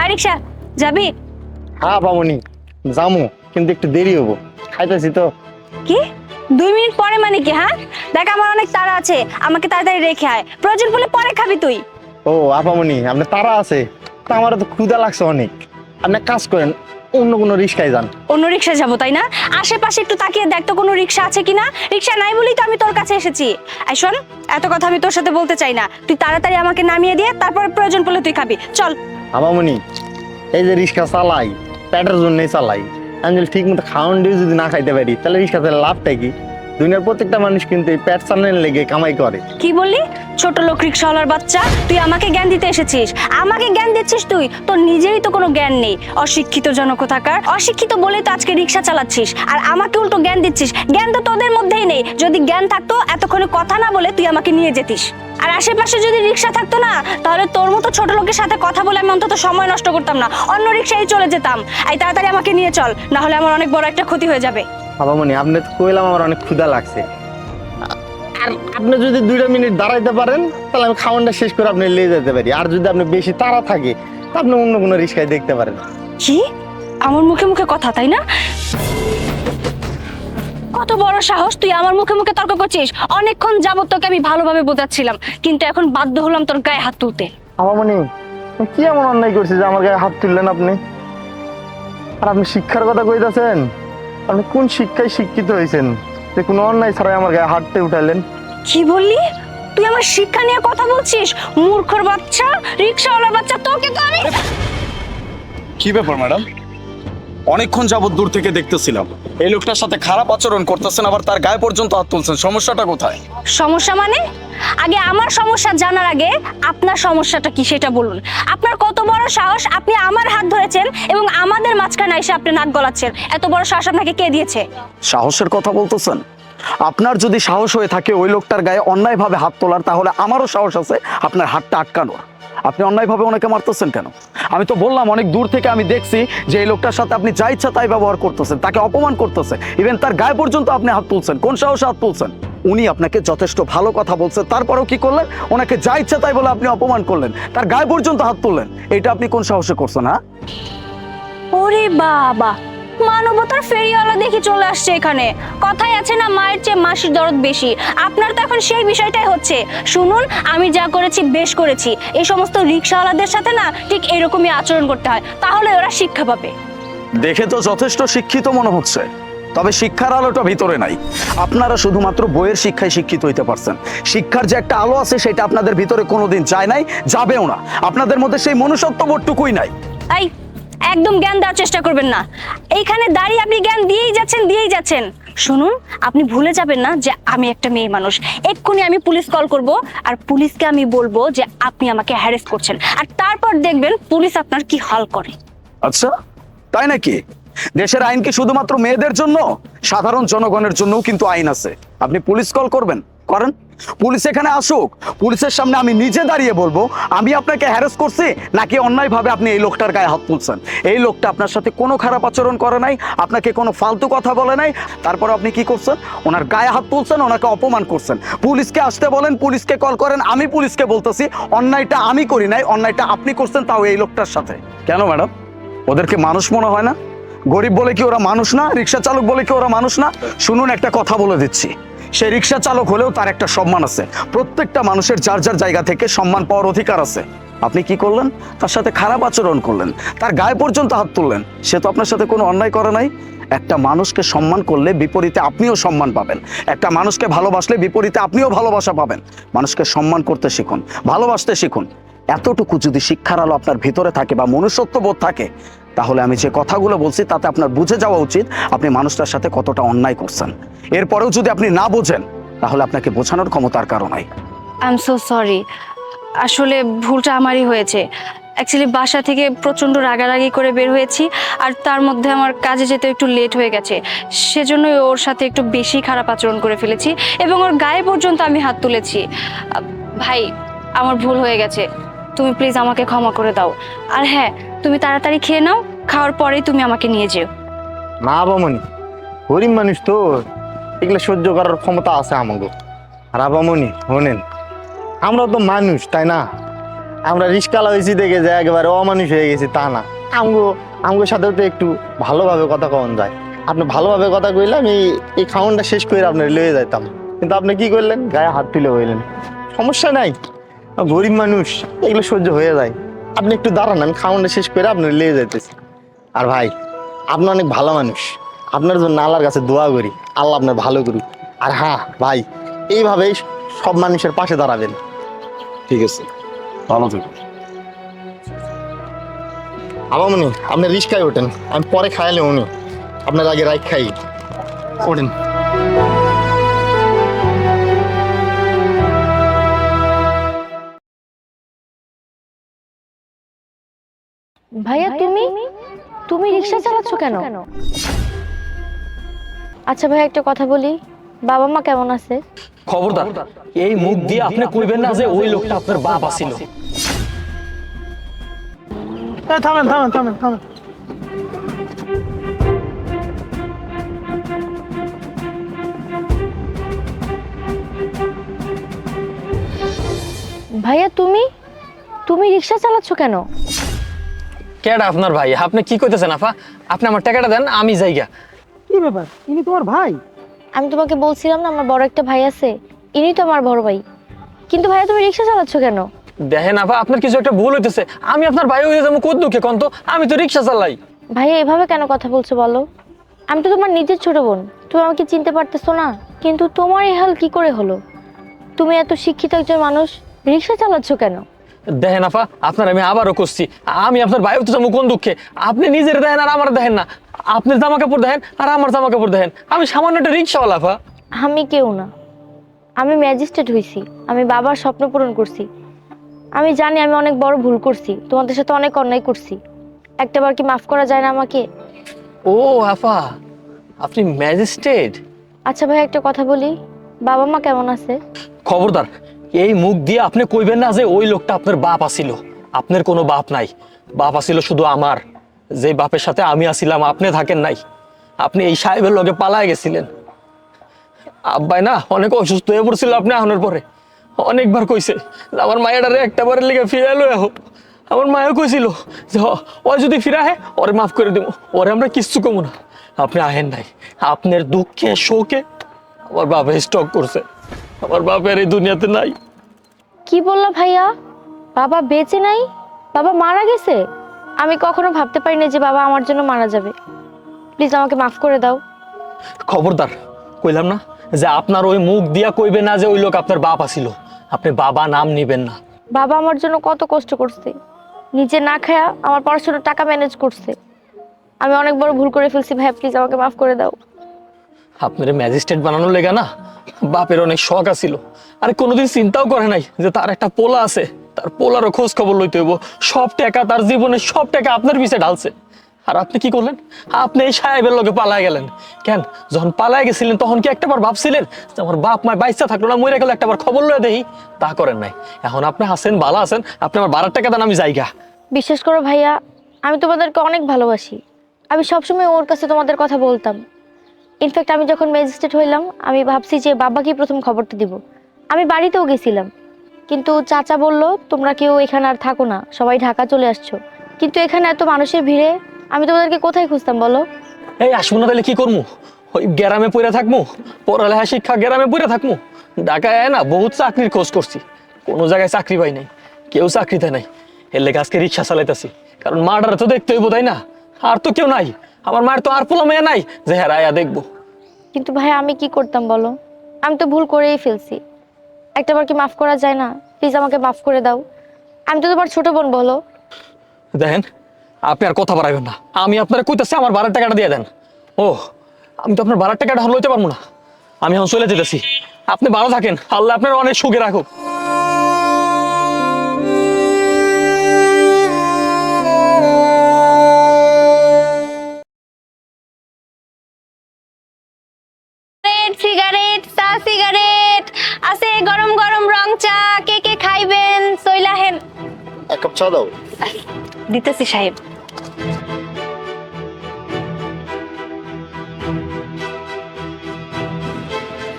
আর রিক্সা যাবি? হ্যাঁ যামু কিন্তু একটু দেরি হব। খাইতেছি তো। কি? দুই মিনিট পরে মানে কি হ্যাঁ? দেখ আমার অনেক তাড়া আছে আমাকে তাড়াতাড়ি রেখে আয়। প্রয়োজন পড়লে পরে খাবি তুই। ও আপামনি আপনার তারা আছে তা আমার তো লাগছে অনেক। আপনি কাজ করেন অন্য কোনো রিক্সায় যান। অন্য রিক্সা যাব তাই না? আশেপাশে একটু তাকিয়ে দেখ তো কোনো রিক্সা আছে কিনা। রিক্সা নাই বলেই তো আমি তোর কাছে এসেছি। এই শোন এত কথা আমি তোর সাথে বলতে চাই না। তুই তাড়াতাড়ি আমাকে নামিয়ে দিয়ে তারপরে প্রয়োজন পড়লে তুই খাবি। চল। আপামনি এই যে রিক্সা চালাই, পেটের জন্যই চালাই। আমি ঠিক মতো খাওয়ান দিয়ে যদি না খাইতে পারি, তাহলে রিক্সা চালালে লাভটা কি? দুনিয়ার প্রত্যেকটা মানুষ কিন্তু এই চালানোর লেগে কামাই করে। কি বললি? ছোট লোক রিক্সাওয়ালার বাচ্চা, তুই আমাকে জ্ঞান দিতে এসেছিস। আমাকে জ্ঞান দিচ্ছিস তুই? তোর নিজেরই তো কোনো জ্ঞান নেই। অশিক্ষিত জনক থাকার। অশিক্ষিত বলেই তো আজকে রিক্সা চালাচ্ছিস। আর আমাকে উল্টো জ্ঞান দিচ্ছিস। জ্ঞান তো তোদের মধ্যেই নেই। যদি জ্ঞান থাকতো, এতক্ষণে কথা না বলে তুই আমাকে নিয়ে যেতিস। আর আশেপাশে যদি রিক্সা থাকতো না, তাহলে তোর মতো ছোট লোকের সাথে কথা বলে আমি অন্তত সময় নষ্ট করতাম না। অন্য রিক্সায় চলে যেতাম। এই তাড়াতাড়ি আমাকে নিয়ে চল না হলে আমার অনেক বড় একটা ক্ষতি হয়ে যাবে। আপামনি আপনি তো কইলাম আমার অনেক ক্ষুধা লাগছে। আর আপনি যদি দুইটা মিনিট দাঁড়াইতে পারেন তাহলে আমি খাওয়ানটা শেষ করে আপনি নিয়ে যেতে পারি। আর যদি আপনি বেশি তাড়া থাকে তা আপনি অন্য কোনো রিক্সায় দেখতে পারেন। কি? আমার মুখে মুখে কথা তাই না? কত বড় সাহস তুই আমার মুখে মুখে তর্ক করছিস। অনেকক্ষণ যাবত তোকে আমি ভালোভাবে বোঝাচ্ছিলাম কিন্তু এখন বাধ্য হলাম তোর গায়ে হাত তুলতে। আপামনি কি এমন অন্যায় করছে যে আমার গায়ে হাত তুললেন আপনি? আর আপনি শিক্ষার কথা কইতাছেন? আপনি কোন শিক্ষায় শিক্ষিত হয়েছেন? যে কোনো অন্যায় ছাড়াই আমার গায়ে হাঁটতে উঠালেন। কি বললি? তুই আমার শিক্ষা নিয়ে কথা বলছিস? মূর্খর বাচ্চা রিক্সাওয়ালা বাচ্চা তোকে তো আমি কি ব্যাপার ম্যাডাম? অনেকক্ষণ যাবত দূর থেকে দেখতেছিলাম। এই লোকটার সাথে খারাপ আচরণ করতেছেন আবার তার গায়ে পর্যন্ত হাত তুলছেন। সমস্যাটা কোথায়? সমস্যা মানে? আগে আমার সমস্যা জানার আগে আপনার সমস্যাটা কি সেটা বলুন। আপনার কত বড় সাহস আপনি আমার হাত ধরেছেন এবং আমাদের মাঝখানে এসে আপনি নাক গলাচ্ছেন। এত বড় সাহস আপনাকে কে দিয়েছে? সাহসের কথা বলতেছেন? আপনার যদি সাহস হয়ে থাকে ওই লোকটার গায়ে অন্যায়ভাবে হাত তোলার তাহলে আমারও সাহস আছে আপনার হাতটা আটকানোর। আপনি অন্যায়ভাবে ওনাকে মারতেছেন কেন? আমি তো বললাম, অনেক দূর থেকে আমি দেখছি যে এই লোকটার সাথে আপনি যা ইচ্ছা তাই ব্যবহার করতেছেন, তাকে অপমান করতেছেন ইভেন তার গায়ে পর্যন্ত আপনি হাত তুলছেন, কোন সাহসে হাত তুলছেন? উনি আপনাকে যথেষ্ট ভালো কথা বলছে, তারপরেও কি করলেন? ওনাকে যা ইচ্ছা তাই বলে আপনি অপমান করলেন, তার গায়ে পর্যন্ত হাত তুললেন। এটা আপনি কোন সাহসে করছেন হ্যাঁ? ওরে বাবা! মানবতার ফেরিওয়ালা দেখি চলে আসছে এখানে। কথাই আছে না মায়ের চেয়ে মাসির দরদ বেশি। আপনার তো এখন সেই বিষয়টাই হচ্ছে। শুনুন আমি যা করেছি বেশ করেছি। এই সমস্ত রিক্সাওয়ালাদের সাথে না ঠিক এরকমই আচরণ করতে হয়। তাহলে ওরা শিক্ষা পাবে। দেখে তো যথেষ্ট শিক্ষিত মনে হচ্ছে। তবে শিক্ষার আলোটা ভিতরে নাই। আপনারা শুধুমাত্র বইয়ের শিক্ষায় শিক্ষিত হইতে পারছেন। শিক্ষার যে একটা আলো আছে সেটা আপনাদের ভিতরে কোনোদিন যায় নাই যাবেও না। আপনাদের মধ্যে সেই মনুষ্যত্ব বোধটুকুই নাই। এই একদম জ্ঞান দেওয়ার চেষ্টা করবেন না। এইখানে দাঁড়িয়ে আপনি জ্ঞান দিয়েই যাচ্ছেন দিয়েই যাচ্ছেন। শুনুন, আপনি ভুলে যাবেন না যে আমি একটা মেয়ে মানুষ। এক্ষুনি আমি পুলিশ কল করব আর পুলিশকে আমি বলব যে আপনি আমাকে হ্যারেস করছেন। আর তারপর দেখবেন পুলিশ আপনার কি হাল করে। আচ্ছা তাই নাকি? দেশের আইন কি শুধুমাত্র মেয়েদের জন্য? সাধারণ জনগণের জন্যও কিন্তু আইন আছে। আপনি পুলিশ কল করবেন। করেন? পুলিশ এখানে আসুক। পুলিশের সামনে আমি নিজে দাঁড়িয়ে বলব, আমি আপনাকে হ্যারাস করছি নাকি অন্যায়ভাবে আপনি এই লোকটার গায়ে হাত তুলছেন? এই লোকটা আপনার সাথে কোনো খারাপ আচরণ করে নাই, আপনাকে কোনো ফালতু কথা বলে নাই, তারপর আপনি কি করছেন? ওনার গায়ে হাত তুলছেন, ওনাকে অপমান করছেন। পুলিশকে আসতে বলেন, পুলিশকে কল করেন, আমি পুলিশকে বলতেছি, অন্যায়টা আমি করি নাই, অন্যায়টা আপনি করছেন তাও এই লোকটার সাথে। কেন ম্যাডাম? ওদেরকে মানুষ মনে হয় না? গরিব বলে কি ওরা মানুষ না? রিক্সা চালক বলে কি ওরা মানুষ না? শুনুন, একটা কথা বলে দিচ্ছি। সে রিক্সা চালক হলেও তার একটা সম্মান আছে। প্রত্যেকটা মানুষের যার যার জায়গা থেকে সম্মান পাওয়ার অধিকার আছে। আপনি কি করলেন? তার সাথে খারাপ আচরণ করলেন। তার গায়ে পর্যন্ত হাত তুললেন। সে তো আপনার সাথে কোনো অন্যায় করে নাই। একটা মানুষকে সম্মান করলে বিপরীতে আপনিও সম্মান পাবেন। একটা মানুষকে ভালোবাসলে বিপরীতে আপনিও ভালোবাসা পাবেন। মানুষকে সম্মান করতে শিখুন, ভালোবাসতে শিখুন। এতটুকু যদি শিক্ষার আলো আপনার ভিতরে থাকে বা মনুষ্যত্ববোধ থাকে তাহলে আমি যে কথাগুলো বলছি তাতে আপনার বুঝে যাওয়া উচিত আপনি মানুষটার সাথে কতটা অন্যায় করছেন। এরপরেও যদি আপনি না বোঝেন, তাহলে আপনাকে বোঝানোর ক্ষমতার কারণ নাই। আই এম সো সরি আসলে ভুলটা আমারই হয়েছে। অ্যাকচুয়ালি বাসা থেকে প্রচণ্ড রাগারাগি করে বের হয়েছি আর তার মধ্যে আমার কাজে যেতে একটু লেট হয়ে গেছে। সেজন্যই ওর সাথে একটু বেশি খারাপ আচরণ করে ফেলেছি এবং ওর গায়ে পর্যন্ত আমি হাত তুলেছি। ভাই, আমার ভুল হয়ে গেছে। তুমি প্লিজ আমাকে ক্ষমা করে দাও। আর হ্যাঁ তুমি তাড়াতাড়ি খেয়ে নাও, খাওয়ার পরেই তুমি আমাকে নিয়ে যেও। না আবামনি গরিব মানুষ তো। এগুলো সহ্য করার ক্ষমতা আছে আমাকে আর আবামনি শোনেন, আমরা তো মানুষ, তাই না? আমরা রিস্কালা হয়েছি দেখে যে একেবারে অমানুষ হয়ে গেছি, তা না। আমগো আমগোর সাথেও তো একটু ভালোভাবে কথা কন যায়। আপনি ভালোভাবে কথা কইলে আমি এই খাউনটা শেষ করে আপনার লয়ে যাইতাম। কিন্তু আপনি কি করলেন? গায়ে হাত তুলে হইলেন সমস্যা নাই গরিব মানুষ এগুলো সহ্য হয়ে যায়। আপনি একটু দাঁড়ান আমি খাউনটা শেষ করে আপনার লেগে যাইতেছি। আর ভাই আপনি অনেক ভালো মানুষ। আপনার জন্য আল্লাহর কাছে দোয়া করি আল্লাহ আপনার ভালো করুক। আর হ্যাঁ ভাই এইভাবেই সব মানুষের পাশে দাঁড়াবেন। ঠিক আছে ভালো থাকুন। থাকো আবামনি আপনি রিস্কায় ওঠেন আমি পরে খাইলে উনি আপনার আগে রাইট খাই ওঠেন। ভাইয়া তুমি? তুমি? রিক্সা চালাচ্ছ কেন? আচ্ছা ভাই একটা কথা বলি। বাবা মা কেমন আছে? খবরদার এই মুখ দিয়ে আপনি কইবেন না যে ওই লোকটা আপনার বাপ আছিল। থামেন থামেন থামেন থামেন। ভাইয়া তুমি তুমি রিক্সা চালাচ্ছ কেন কেডা আপনার ভাই? আপনি কি কইতেছেন আফা? আপনি আমার টাকাটা দেন আমি যাইগা। কি ব্যাপার? ইনি তোমার ভাই? আমি তোমাকে বলছিলাম না আমার বড় একটা ভাই আছে। ইনি তো আমার বড় ভাই। কিন্তু ভাইয়া তুমি রিক্সা চালাচ্ছ কেন? দেখেন আফা আপনার কিছু একটা ভুল হইতেছে। আমি আপনার ভাই হইতে যাব কোদ দুঃখে কন্ত? আমি তো রিক্সা চালাই। ভাইয়া এভাবে কেন কথা বলছো বলো? আমি তো তোমার নিজের ছোট বোন। তুমি আমাকে চিনতে পারতেছো না। কিন্তু তোমার এই হাল কি করে হলো? তুমি এত শিক্ষিত একজন মানুষ রিক্সা চালাচ্ছ কেন? দেখেন আফা আপনার আমি আবারও করছি আমি আপনার ভাই হইতে যাব কোন দুঃখে? আপনি নিজের দেখেন আর আমার দেখেন না। আপনার জামা কাপড় দেখেন আর আমার জামা কাপড় দেখেন। আমি সামান্য একটা রিক্সাওয়ালা আফা। আমি কেউ না। আমি ম্যাজিস্ট্রেট হইছি। আমি বাবার স্বপ্ন পূরণ করছি। আমি জানি আমি অনেক বড় ভুল করছি। তোমাদের সাথে অনেক অন্যায় করছি। একটাবার কি মাফ করা যায় না আমাকে? ও আফা আপনি ম্যাজিস্ট্রেট? আচ্ছা ভাই একটা কথা বলি। বাবা মা কেমন আছে? খবরদার এই মুখ দিয়ে আপনি কইবেন না যে ওই লোকটা আপনার বাপ আসিল। আপনার কোনো বাপ নাই। বাপ আসিল শুধু আমার। যে বাপের সাথে আমি আসিলাম, আপনি থাকেন নাই। আপনি এই সাহেবের লগে পালায় গেছিলেন। আব্বাই না, অনেক অসুস্থ হয়ে পড়ছিল আপনি আহনের পরে। অনেকবার কইছে, আমার মায়েরারে একটা বারের লেগে ফিরে এলো এহো আমার মায়ও কইছিল যে, ও যদি ফিরে আহে ওরে মাফ করে দিব ওরে আমরা কিচ্ছু কমু না। আপনি আহেন নাই। আপনার দুঃখে, শোকে আমার বাবা স্টক করছে। আমার বাপের এই দুনিয়াতে নাই। কি বললা ভাইয়া? বাবা বেঁচে নাই? বাবা মারা গেছে? আমি কখনো ভাবতে পারি না যে বাবা আমার জন্য মারা যাবে। প্লিজ আমাকে মাফ করে দাও। খবরদার কইলাম না যে আপনার ওই মুখ দিয়া কইবে না যে ওই লোক আপনার বাপ আসিল আপনি বাবা নাম নিবেন না। বাবা আমার জন্য কত কষ্ট করছে। নিজে না খায়া আমার পড়াশোনার টাকা ম্যানেজ করছে। আমি অনেক বড় ভুল করে ফেলছি। ভাই প্লিজ আমাকে মাফ করে দাও। আপনার ম্যাজিস্ট্রেট বানানোর লেগা না বাপের অনেক শখ আছিল। আর কোনোদিন চিন্তাও করে নাই যে তার একটা পোলা আছে, তার পোলারও খোঁজ খবর লইতে হইব। সব টাকা তার জীবনের সব টাকা আপনার পিছে ঢালছে। আর আপনি কি করলেন? আপনি এই সাহেবের লোকে পালায় গেলেন। কেন? যখন পালায় গেছিলেন তখন কি একটাবার ভাবছিলেন যে আমার বাপ মায় বাইসা থাকল না মরে গেলে একটাবার খবর লয়ে দেই? তা করেন নাই। এখন আপনি হাসেন ভালো আছেন, আপনি আমার বারার টাকা দেন, আমি যাইগা। বিশ্বাস করো ভাইয়া, আমি তোমাদেরকে অনেক ভালোবাসি। আমি সবসময় ওর কাছে তোমাদের কথা বলতাম। ইনফ্যাক্ট আমি যখন ম্যাজিস্ট্রেট হইলাম, আমি ভাবছি যে বাবাকেই প্রথম খবরটা দিব। আমি বাড়িতেও গেছিলাম। কিন্তু চাচা বলল, তোমরা কেউ এখানে আর থাকো না, সবাই ঢাকা চলে আসছো। কিন্তু এখানে এত মানুষের ভিড়ে, আমি তোমাদেরকে কোথায় খুঁজতাম বলো? এই, আসব না তাহলে কি করব ওই গ্রামে পড়ে থাকব পড়ালেখা, শিক্ষা গ্রামে পড়ে থাকব ঢাকায় না বহুত চাকরির খোঁজ করছি। কোনো জায়গায় চাকরি পাই নাই, কেউ চাকরিতে নাই। এর লেগে আজকে রিক্সা চালাইতেছি। কারণ মাটারে তো দেখতে হইব, তাই না? আর তো কেউ নাই। আমার মায়ের তো আর পোলা মেয়ে নাই যে হ্যাঁ আয়া দেখব। কিন্তু ভাই আমি কি করতাম বলো? আমি তো ভুল করেই ফেলছি। একটা একটাবার কি মাফ করা যায় না? প্লিজ আমাকে মাফ করে দাও। আমি তো তোমার ছোট বোন বলো। দেখেন আপনি আর কথা বাড়াবেন না। আমি আপনার কইতেছি আমার বারার টাকাটা দিয়ে দেন। ও আমি তো আপনার বারার টাকাটা লইতে পারব না। আমি এখন চলে যেতেছি। আপনি ভালো থাকেন। আল্লাহ আপনার অনেক সুখে রাখুক। সিগারেট সিগারেট চা সিগারেট আছে গরম গরম রং চা। কে কে খাইবেন? সইলাহেন এক কাপ চা দাও। দিতেছি সাহেব।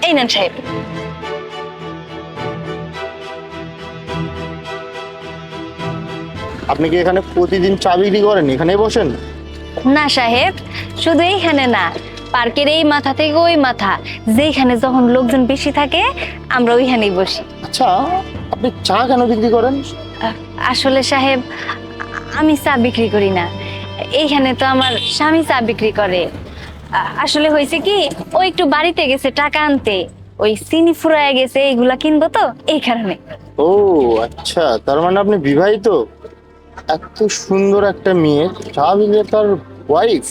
এই নেন সাহেব। আপনি কি এখানে প্রতিদিন চা বিক্রি করেন? এখানেই বসেন? না সাহেব। শুধু এইখানে না। পার্কের এই মাথা থেকে ওই মাথা। যেখানে যখন লোকজন বেশি থাকে আমরা ওইখানেই বসি। আচ্ছা আপনি চা কেন বিক্রি করেন? আসলে সাহেব আমি চা বিক্রি করি না। এইখানে তো আমার স্বামী চা বিক্রি করে। আসলে হয়েছে কি ও একটু বাড়িতে গেছে টাকা আনতে। ওই চিনি ফুরায় গেছে এইগুলা কিনবো তো এই কারণে। ও আচ্ছা তার মানে আপনি বিবাহিত? এত সুন্দর একটা মেয়ে চা বিক্রেতার ওয়াইফ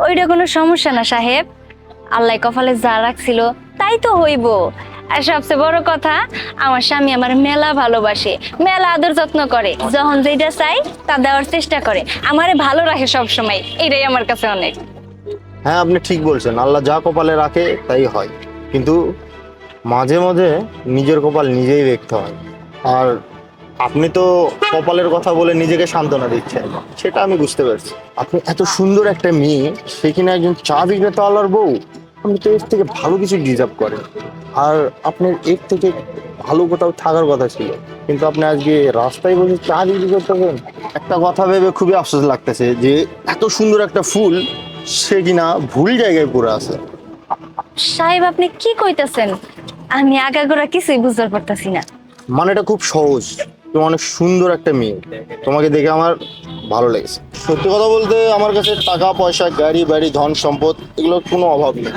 ওইটা কোনো সমস্যা না, সাহেব। আল্লাহ কপালে যা রাখছিল, তাই তো হইব। আর সবচেয়ে বড় কথা, আমার স্বামী আমার মেলা ভালোবাসে, মেলা আদর যত্ন করে। যখন যেটা চাই, তা দেওয়ার চেষ্টা করে। আমারে ভালো রাখে সব সময় এটাই আমার কাছে অনেক। হ্যাঁ আপনি ঠিক বলছেন। আল্লাহ যা কপালে রাখে, তাই হয়। কিন্তু মাঝে মাঝে নিজের কপাল নিজেই দেখতে হয়। আর আপনি তো কপালের কথা বলে নিজেকে সান্ত্বনা দিচ্ছেন। সেটা আমি বুঝতে পারছি। আপনি এত সুন্দর একটা মেয়ে সে কিনা একজন চা বিক্রেতা আলার বউ? আপনি তো এর থেকে ভালো কিছু ডিজার্ভ করেন। আর আপনার এর থেকে ভালো কোথাও থাকার কথা ছিল। কিন্তু আপনি আজকে রাস্তায় বসে চা বিক্রি করতেছেন। একটা কথা ভেবে খুবই আফসোস লাগতেছে যে এত সুন্দর একটা ফুল সে কিনা ভুল জায়গায় পড়ে আছে। সাহেব আপনি কি কইতাছেন? আমি আগাগোড়া কিছুই বুঝতে পারতাছি না। মানে এটা খুব সহজ। তুমি অনেক সুন্দর একটা মেয়ে। তোমাকে দেখে আমার ভালো লেগেছে। সত্যি কথা বলতে আমার কাছে টাকা, পয়সা, গাড়ি, বাড়ি, ধন, সম্পদ এগুলোর কোনো অভাব নেই।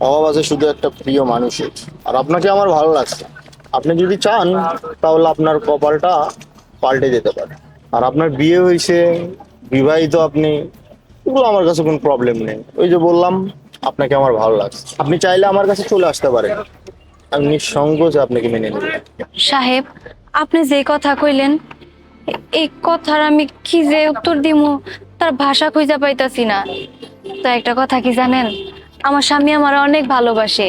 অভাব আছে শুধু একটা প্রিয় মানুষের। আর আপনাকে আমার ভালো লাগছে। আপনি যদি চান, তাহলে আপনার কপালটা পাল্টে যেতে পারে। আর আপনার বিয়ে হয়েছে, বিবাহিত আপনি, এগুলো আমার কাছে কোনো প্রবলেম নেই। ওই যে বললাম, আপনাকে আমার ভালো লাগছে। আপনি চাইলে আমার কাছে চলে আসতে পারেন। আমি নিঃসংকোচে আপনাকে মেনে নেব। সাহেব আপনি যে কথা কইলেন এই কথার আমি কি যে উত্তর দিমু, তার ভাষা খুঁজে পাইতাছি না। তো একটা কথা কি জানেন, আমার স্বামী আমার অনেক ভালোবাসে।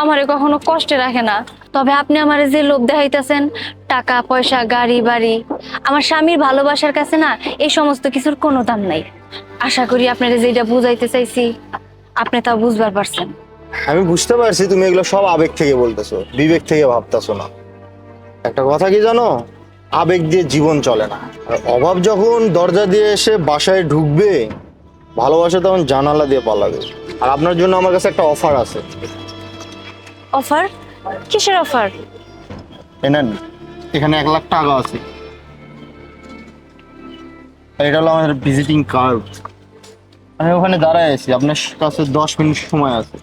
আমারে কখনো কষ্টে রাখে না। তবে আপনি আমারে যে লোভ দেখাইতেছেন, টাকা, পয়সা, গাড়ি, বাড়ি, আমার স্বামীর ভালোবাসার কাছে না এই সমস্ত কিছুর কোনো দাম নাই। আশা করি আপনারা যেটা বুঝাইতে চাইছি, আপনি তা বুঝবার পারছেন। আমি বুঝতে পারছি তুমি এগুলো সব আবেগ থেকে বলতেছো, বিবেক থেকে ভাবতেছো না। একটা কথা কি জানো? আবেগ দিয়ে জীবন চলে না। আর অভাব যখন দরজা দিয়ে এসে বাসায় ঢুকবে ভালোবাসা তখন জানালা দিয়ে পালাবে। আর আপনার জন্য আমার কাছে একটা অফার আছে। অফার? কিসের অফার? এনেন এখানে এক লাখ টাকা আছে। এটা হলো আমাদের ভিজিটিং কার্ড আমি ওখানে দাঁড়ায় আছি আপনার কাছে দশ মিনিট সময় আছে।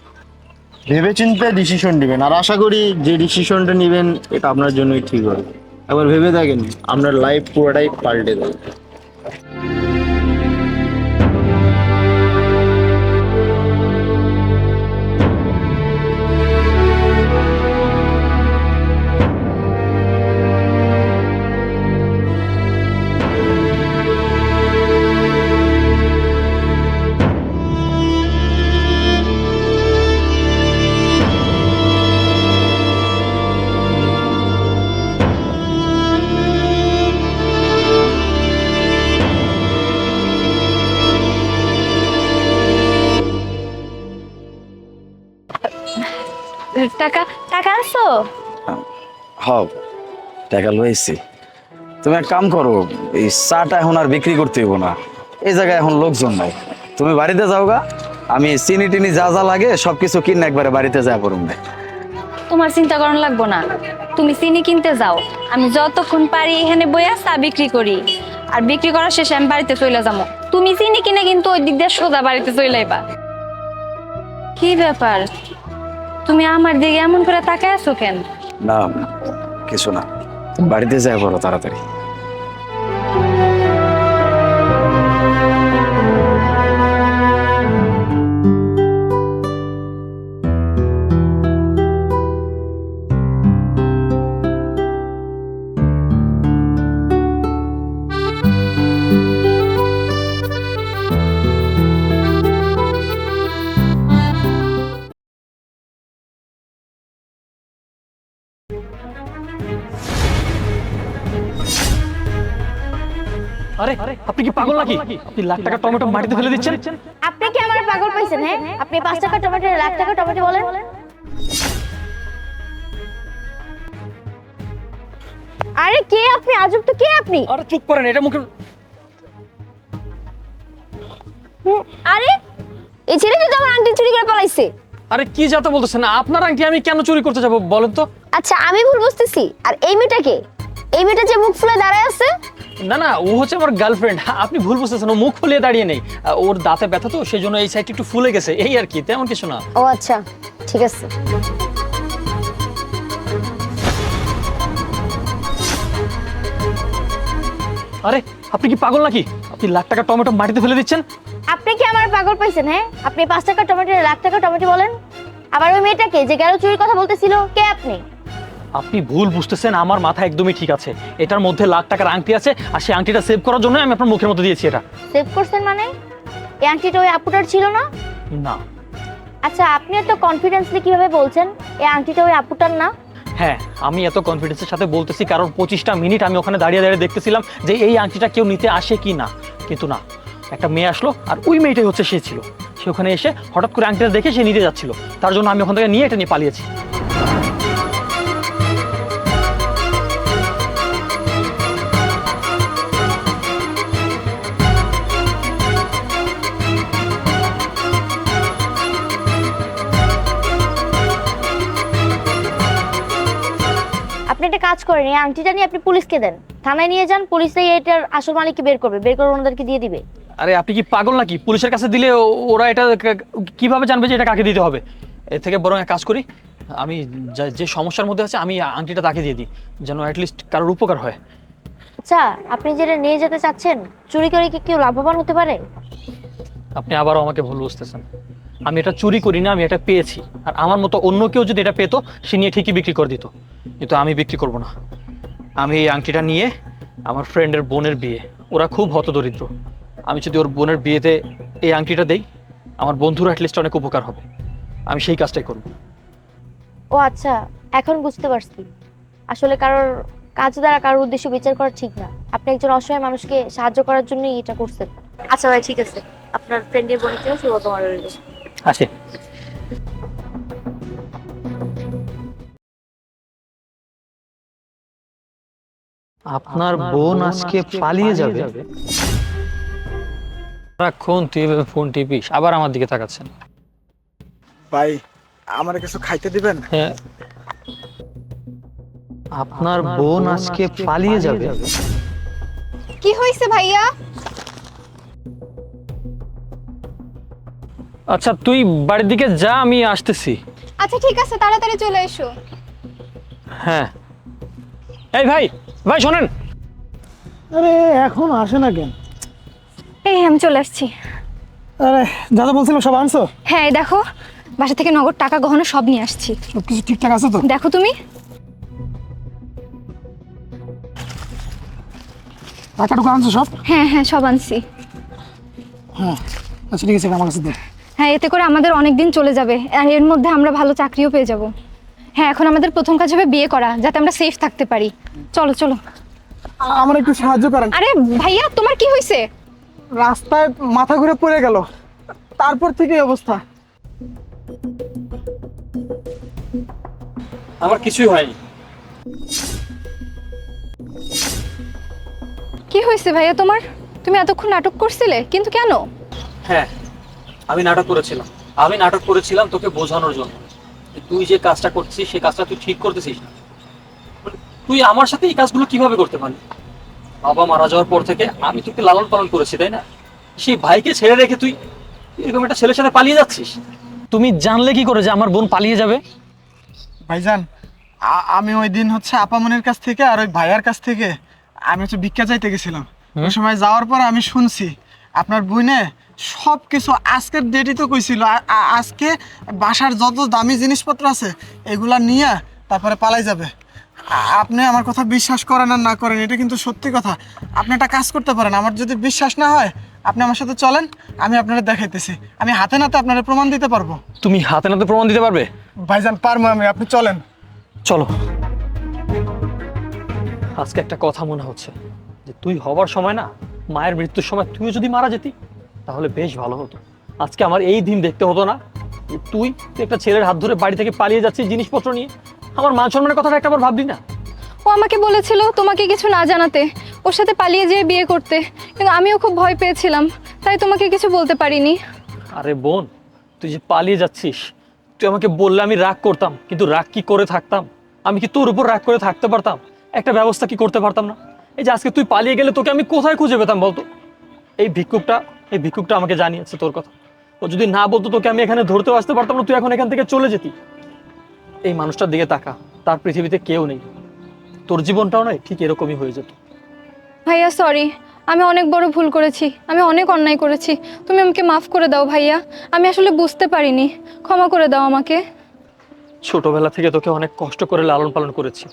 ভেবে চিন্তে ডিসিশন নেবেন। আর আশা করি যে ডিসিশনটা নেবেন, এটা আপনার জন্যই ঠিক হবে। একবার ভেবে দেখেন, আপনার লাইফ পুরোটাই পাল্টে দেবে টাকা লইছি। তুমি এক কাম করো এই চাটা এখন আর বিক্রি করতে হইব না। এই জায়গায় এখন লোকজন নাই। তুমি বাড়িতে যাও গা আমি চিনি টিনি যা যা লাগে সবকিছু কিনে একবারে বাড়িতে যা পড়ুন না তোমার চিন্তা করার লাগবো না। তুমি চিনি কিনতে যাও। আমি যতক্ষণ পারি এখানে বইয়া চা বিক্রি করি। আর বিক্রি করার শেষে আমি বাড়িতে চলে যাব। তুমি চিনি কিনে কিন্তু ওই দিক দিয়ে সোজা বাড়িতে চলে আইবা। কি ব্যাপার? তুমি আমার দিকে এমন করে তাকায় আছো কেন? না কিছু না। বাড়িতে যা বলো তাড়াতাড়ি। আপনি কি পাগল নাকি? আপনি লাখ টাকা টমেটো মাটিতে ফেলে দিচ্ছেন? আপনি কি আমার পাগল পাইছেন হ্যাঁ? আপনি পাঁচ টাকা টমেটো লাখ টাকা টমেটো বলেন। আরে কে আপনি? আজব তো কে আপনি? আরে চুপ করেন এটা মুখে আরে এই ছেলেটা তো আমার আংটি চুরি করে পালাইছে। আরে কি যাতে বলতেছেন? আপনার আংটি আমি কেন চুরি করতে যাব বলেন তো। আচ্ছা আমি ভুল বুঝতেছি। আর এই মেয়েটাকে এই মেয়েটা যে মুখ ফুলে দাঁড়ায় আছে? না না ও হচ্ছে আমার গার্লফ্রেন্ড আপনি ভুল বুঝতেছেন ও মুখ ফুলিয়ে দাঁড়িয়ে নেই। ওর দাঁতে ব্যথা তো সেই জন্য এই সাইডটা একটু ফুলে গেছে। এই আর কি তেমন কিছু না। ও আচ্ছা ঠিক আছে। আরে আপনি কি পাগল নাকি? আপনি লাখ টাকা টমেটো মাটিতে ফেলে দিচ্ছেন? আপনি কি আমার পাগল পাইছেন হ্যাঁ? আপনি পাঁচ টাকা টমেটো লাখ টাকা টমেটো বলেন। আবার ওই মেয়েটাকে যে গেল চুরির কথা বলতেছিল কে আপনি? আপনি ভুল বুঝতেছেন আমার মাথা একদমই ঠিক আছে। এটার মধ্যে লাখ টাকার আংটি আছে আর সেই আংটিটা সেভ করার জন্য আমি আপনার মুখের মধ্যে দিয়েছি এটা। সেভ করছেন মানে? এই আংটিটা ওই আপুটার ছিল না? না। আচ্ছা আপনি এত কনফিডেন্সলি কীভাবে বলছেন? এই আংটিটা ওই আপুটার না? হ্যাঁ আমি এত কনফিডেন্সের সাথে বলতেছি কারণ পঁচিশটা মিনিট আমি ওখানে দাঁড়িয়ে দাঁড়িয়ে দেখতেছিলাম যে এই আংটিটা কেউ নিতে আসে কি না। কিন্তু না একটা মেয়ে আসলো আর ওই মেয়েটাই হচ্ছে সে ছিল। সে ওখানে এসে হঠাৎ করে আংটিটা দেখে সে নিতে যাচ্ছিল। তার জন্য আমি ওখান থেকে নিয়ে এটা নিয়ে পালিয়েছি। কাজ করেন এই আংটিটা নিয়ে আপনি পুলিশকে দেন। থানায় নিয়ে যান পুলিশে এটার আসল মালিককে বের করবে? বের করে ওনাদেরকে দিয়ে দিবে। আরে আপনি কি পাগল নাকি? পুলিশের কাছে দিলে ওরা এটা কীভাবে জানবে যে এটা কাকে দিতে হবে? এর থেকে বরং এক কাজ করি আমি যে সমস্যার মধ্যে আছে আমি আংটিটা তাকে দিয়ে দিই যেন অ্যাটলিস্ট কারোর উপকার হয়। আচ্ছা আপনি যেটা নিয়ে যেতে চাচ্ছেন চুরি করে কি কেউ লাভবান হতে পারে? আপনি আবারও আমাকে ভুল বুঝতেছেন। আমি এটা চুরি করি না আমি এটা পেয়েছি। আর আমার মতো অন্য কেউ যদি এটা পেতো সে নিয়ে ঠিকই বিক্রি করে দিত। কিন্তু আমি বিক্রি করব না। আমি এই আংটিটা নিয়ে আমার ফ্রেন্ডের বোনের বিয়ে। ওরা খুব হতদরিদ্র। আমি যদি ওর বোনের বিয়েতে এই আংটিটা দেই আমার বন্ধুরা অ্যাটলিস্ট অনেক উপকার হবে। আমি সেই কাজটাই করব। ও আচ্ছা এখন বুঝতে পারছি। আসলে কারোর কাজ দ্বারা কারোর উদ্দেশ্য বিচার করা ঠিক না। আপনি একজন অসহায় মানুষকে সাহায্য করার জন্যই এটা করছেন। আচ্ছা ভাই ঠিক আছে। আপনার ফ্রেন্ডের বোনের জন্য শুভকামনা রইল। আসে। আপনার বোন আজকে পালিয়ে যাবে। সারাক্ষণ তুই এভাবে ফোন টিপিস আবার আমার দিকে তাকাচ্ছেন। ভাই আমার কিছু খাইতে দিবেন? হ্যাঁ। আপনার বোন আজকে পালিয়ে যাবে। কি হয়েছে ভাইয়া? আচ্ছা তুই বাড়ির দিকে যা আমি আসতেছি। আচ্ছা ঠিক আছে তাড়াতাড়ি চলে এসো। হ্যাঁ। এই ভাই ভাই শোনেন। আরে এখন আসে না কেন? এই আমি চলে আসছি। আরে দাদা বলছিলাম সব আনছো? হ্যাঁ এই দেখো বাসা থেকে নগদ টাকা গহনা সব নিয়ে আসছি। সব কিছু ঠিকঠাক আছে তো? দেখো তুমি। টাকা টুকু আনছো সব? হ্যাঁ হ্যাঁ সব আনছি। হ্যাঁ আচ্ছা ঠিক আছে আমার কাছে দে। হ্যাঁ এতে করে আমাদের অনেক দিন চলে যাবে। আর এর মধ্যে আমরা ভালো চাকরিও পেয়ে যাব। হ্যাঁ এখন আমাদের প্রথম কাজ হবে বিয়ে করা যাতে আমরা সেফ থাকতে পারি। চলো চলো। আমার একটু সাহায্য করেন। আরে ভাইয়া তোমার কি হয়েছে রাস্তায় মাথা ঘুরে পড়ে গেল। তারপর থেকে এই অবস্থা। আমার কিছুই হয়নি। কি হয়েছে ভাইয়া তোমার? তুমি এতক্ষণ নাটক করছিলে কিন্তু কেন? হ্যাঁ আমি নাটক করেছিলাম। আমি নাটক করেছিলাম তোকে বোঝানোর জন্য। যে তুই যে কাজটা করছিস সেই কাজটা তুই ঠিক করতেছিস না। মানে তুই আমার সাথে এই কাজগুলো কীভাবে করতে পারলি? বাবা মারা যাওয়ার পর থেকে আমি তোকে লালন পালন করেছি তাই না? সেই ভাইকে ছেড়ে রেখে তুই এরকম একটা ছেলের সাথে পালিয়ে যাচ্ছিস? তুমি জানলে কি করে যে আমার বোন পালিয়ে যাবে? ভাইজান আমি ওই দিন হচ্ছে আপামনের কাছ থেকে আর ওই ভাইয়ার কাছ থেকে আমি হচ্ছে ভিক্ষা চাইতে গেছিলাম। ওই সময় যাওয়ার পর আমি শুনছি আপনার বইনে সব কিছু আজকের ডেটই তো কইছিল। আজকে বাসার যত দামি জিনিসপত্র আছে এগুলা নিয়ে তারপরে পালাই যাবে। আপনি আমার কথা বিশ্বাস করেন আর না করেন এটা কিন্তু সত্যি কথা। আপনি একটা কাজ করতে পারেন আমার যদি বিশ্বাস না হয় আপনি আমার সাথে চলেন আমি আপনারা দেখাইতেছি। আমি হাতে নাতে আপনারা প্রমাণ দিতে পারব। তুমি হাতে নাতে প্রমাণ দিতে পারবে? ভাইজান পারব আমি আপনি চলেন। চলো। আজকে একটা কথা মনে হচ্ছে যে তুই হবার সময় না মায়ের মৃত্যুর সময় তুইও যদি মারা যেতি তাহলে বেশ ভালো হতো। আজকে আমার এই দিন দেখতে হতো না তুই একটা ছেলের হাত ধরে বাড়ি থেকে পালিয়ে যাচ্ছিস জিনিসপত্র নিয়ে। আমার মান সম্মানের কথাটা একটা বার ভাবলি না? ও আমাকে বলেছিল তোমাকে কিছু না জানাতে ওর সাথে পালিয়ে যেয়ে বিয়ে করতে। কিন্তু আমিও খুব ভয় পেয়েছিলাম তাই তোমাকে কিছু বলতে পারিনি। আরে বোন তুই যে পালিয়ে যাচ্ছিস তুই আমাকে বললে আমি রাগ করতাম কিন্তু রাগ কি করে থাকতাম? আমি কি তোর উপর রাগ করে থাকতে পারতাম? একটা ব্যবস্থা কি করতে পারতাম না? এই যে আজকে তুই পালিয়ে গেলে তোকে আমি কোথায় খুঁজে পেতাম বলতো? এই ভিক্ষুকটা এই ভিক্ষুকটা আমাকে জানিয়েছে তোর কথা। ও যদি না বলতো তোকে আমি এখানে ধরতেও আসতে পারতাম না তুই এখন এখান থেকে চলে যেতি। এই মানুষটার দিকে তাকা তার পৃথিবীতে কেউ নেই। তোর জীবনটাও নয় ঠিক এরকমই হয়ে যেত। ভাইয়া সরি আমি অনেক বড় ভুল করেছি আমি অনেক অন্যায় করেছি। তুমি আমাকে মাফ করে দাও ভাইয়া আমি আসলে বুঝতে পারিনি। ক্ষমা করে দাও আমাকে। ছোটবেলা থেকে তোকে অনেক কষ্ট করে লালন পালন করেছি।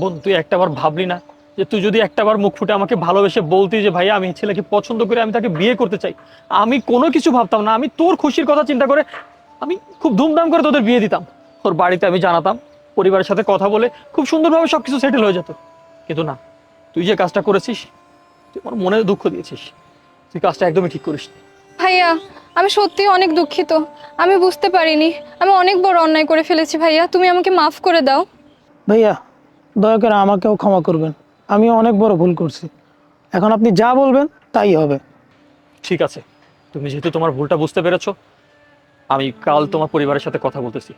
বোন তুই একটাবার ভাবলি না যে তুই যদি একটাবার মুখ ফুটে আমাকে ভালোবেসে বলতি যে ভাইয়া আমি ছেলেকে পছন্দ করে আমি তাকে বিয়ে করতে চাই। আমি কোনো কিছু ভাবতাম না। আমি তোর খুশির কথা চিন্তা করে আমি খুব ধুমধাম করে তোদের বিয়ে দিতাম। ওর বাড়িতে আমি জানাতাম পরিবারের সাথে কথা বলে খুব সুন্দরভাবে সব কিছু সেটেল হয়ে যেত। কিন্তু না তুই যে কাজটা করেছিস তুই আমার মনে দুঃখ দিয়েছিস। তুই কাজটা একদমই ঠিক করিস ভাইয়া আমি সত্যি অনেক দুঃখিত। আমি বুঝতে পারিনি। আমি অনেক বড় অন্যায় করে ফেলেছি ভাইয়া। তুমি আমাকে মাফ করে দাও। ভাইয়া দয়া করে আমাকেও ক্ষমা করবেন। আমি অনেক বড় ভুল করছি। এখন আপনি যা বলবেন, তাই হবে। ঠিক আছে। তুমি যেহেতু তোমার ভুলটা বুঝতে পেরেছ, আমি কাল তোমার পরিবারের সাথে কথা বলতেছি।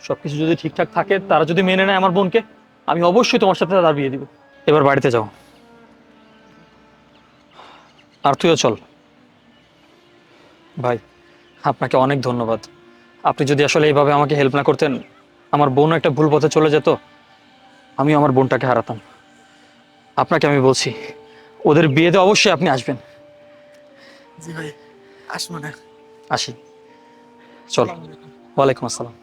সব কিছু যদি ঠিকঠাক থাকে, তারা যদি মেনে নেয় আমার বোনকে, আমি অবশ্যই তোমার সাথে তার বিয়ে দিব। এবার বাড়িতে যাও। আর তুইও চল। ভাই, আপনাকে অনেক ধন্যবাদ। আপনি যদি আসলে এইভাবে আমাকে হেল্প না করতেন, আমার বোন একটা ভুল পথে চলে যেত, আমিও আমার বোনটাকে হারাতাম। আপনাকে আমি বলছি ওদের বিয়েতে অবশ্যই আপনি আসবেন। জি ভাই আসব না। আসি। চলো। ওয়ালাইকুম আসসালাম।